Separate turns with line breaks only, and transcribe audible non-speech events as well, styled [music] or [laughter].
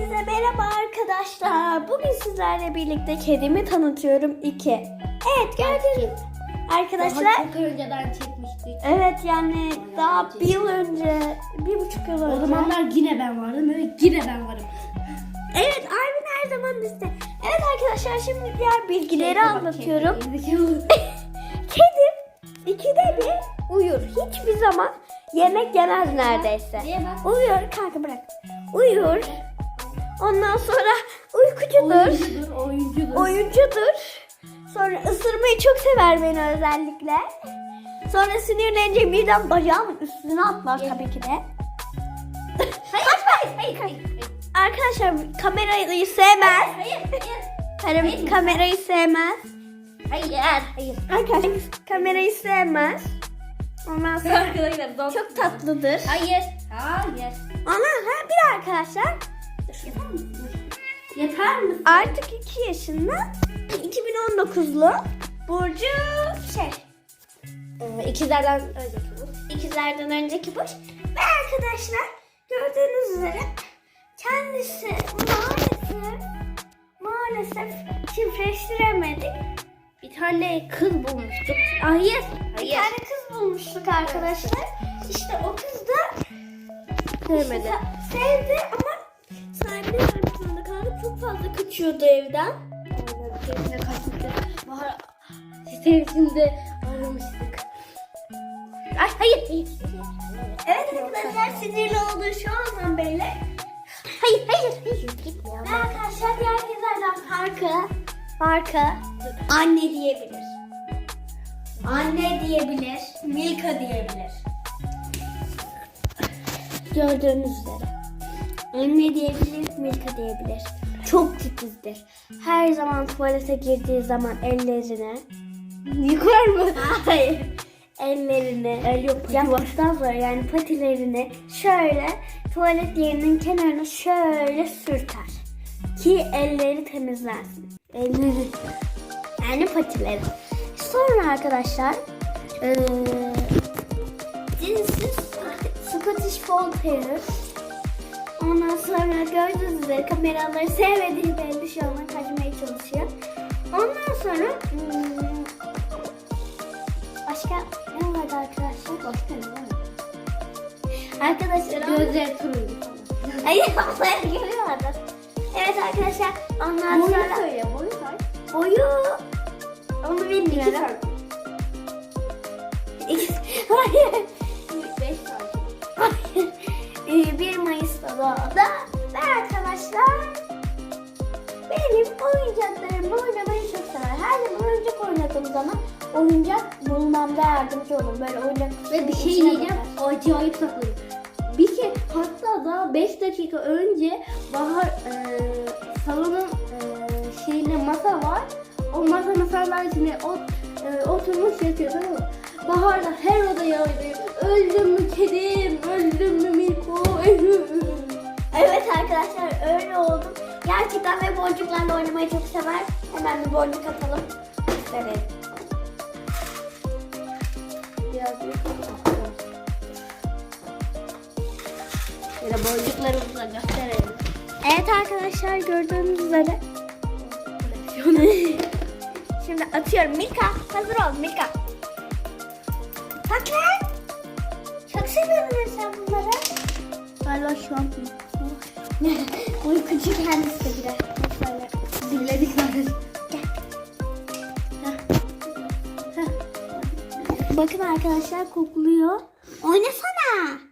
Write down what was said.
Hepinize merhaba arkadaşlar. Bugün sizlerle birlikte kedimi tanıtıyorum. iki. Evet gördünüz. Arkadaşlar
Daha çok önceden çekmiştik.
evet yani daha bir yıl önce, bir buçuk yıl
O
önce.
zamanlar yine ben vardım ve yine ben varım.
Evet Arvin her zaman bizde. Evet arkadaşlar şimdi diğer bilgileri anlatıyorum. [laughs] Kedim ikide bir uyur. Hiçbir zaman yemek yemez neredeyse. Uyuyor kanka bırak. Uyur. Ondan sonra uykucudur.
Oyuncudur, oyuncudur.
Oyuncudur. Sonra ısırmayı çok sever beni özellikle. Sonra sinirlenince birden bacağımın üstüne atlar tabii ki de.
Hayır, hayır, hayır, hayır.
Arkadaşlar kamerayı sevmez.
Hayır, hayır.
Kamerayı, kamerayı sevmez.
Hayır, hayır.
Arkadaşlar kamerayı sevmez. Ondan sonra
Arkadaşlar
çok tatlıdır.
Hayır, hayır.
Ondan sonra bir arkadaşlar
Yeter misin? Yeter misin?
artık 2 yaşında 2019'lu Burcu şey
Ee, ikizlerden önceki bu.
ikizlerden önceki burç ve arkadaşlar gördüğünüz üzere kendisi maalesef maalesef çiftleştiremedik.
Bir tane kız bulmuştuk. Hayır,
Bir
hayır.
tane kız bulmuştuk arkadaşlar. İşte o kız da
Sevmedi.
se- sevdi ama Çok fazla kaçıyordu evden.
Kendine kaçmıştık. Bahar sevgisinde aramıştık. Ay hayır. hayır.
Evet arkadaşlar sinirli olduğu şu andan belli.
Hayır hayır. Hayır gitme
Ve arkadaşlar diğer kızlardan farkı, farkı anne diyebilir. Anne diyebilir, Milka diyebilir. Gördüğünüz üzere. Anne diyebilir, Milka diyebilir. Çok titizdir. Her zaman tuvalete girdiği zaman ellerini
Yıkar mı? [laughs]
Hayır. Ellerini el yaptıktan sonra yani patilerini şöyle tuvalet yerinin kenarına şöyle sürter. Ki elleri temizlensin. Elleri. Yani patileri. Sonra arkadaşlar eee cinsiz Scottish Fold Terrier. Ondan sonra gördüğünüz üzere kameraları sevmediği belli şu an kaçmaya çalışıyor. Ondan sonra hmm, Başka ne vardı arkadaşlar? Başka ne var? Arkadaşlar
Gözleri turuncu.
Hayır onları görüyorlar. Evet arkadaşlar ondan
Boyu
sonra
söyle boyu kaç?
boyu onu
İki
bilmiyorum.
santim. [laughs]
Hayır.
Beş.
Hayır. Ee, 1 Mayıs'ta doğdu. Ve arkadaşlar benim oyuncaklarımla oynamayı çok sever. Her zaman oyuncak oynadığım zaman oyuncak bulmamda yardımcı olun. Böyle oyuncak
Ve bir şey
bakar.
Acayip sakladım. Bir ke hatta da 5 dakika önce Bahar e, salonun e, şeyine masa var. O masanın sandalyesine ot, e, oturmuş yatıyor tamam mı? Bahar da her odaya oynuyor. Öldüm mü kedim? Öldüm mü Mirko?
Arkadaşlar öyle oldum. Gerçekten ve boncuklarla oynamayı çok sever. Hemen bir boncuk atalım. Gösterelim.
Biraz büyük Ya da boncuklarımızı da gösterelim.
Evet arkadaşlar gördüğünüz üzere. Şimdi atıyorum. Milka hazır ol Milka. Bak lan. Çok seviyorum sen bunları.
Galiba şu an [laughs]
Uykucu kendisi de girer.
Dinledik zaten.
Bakın arkadaşlar kokluyor. Oynasana.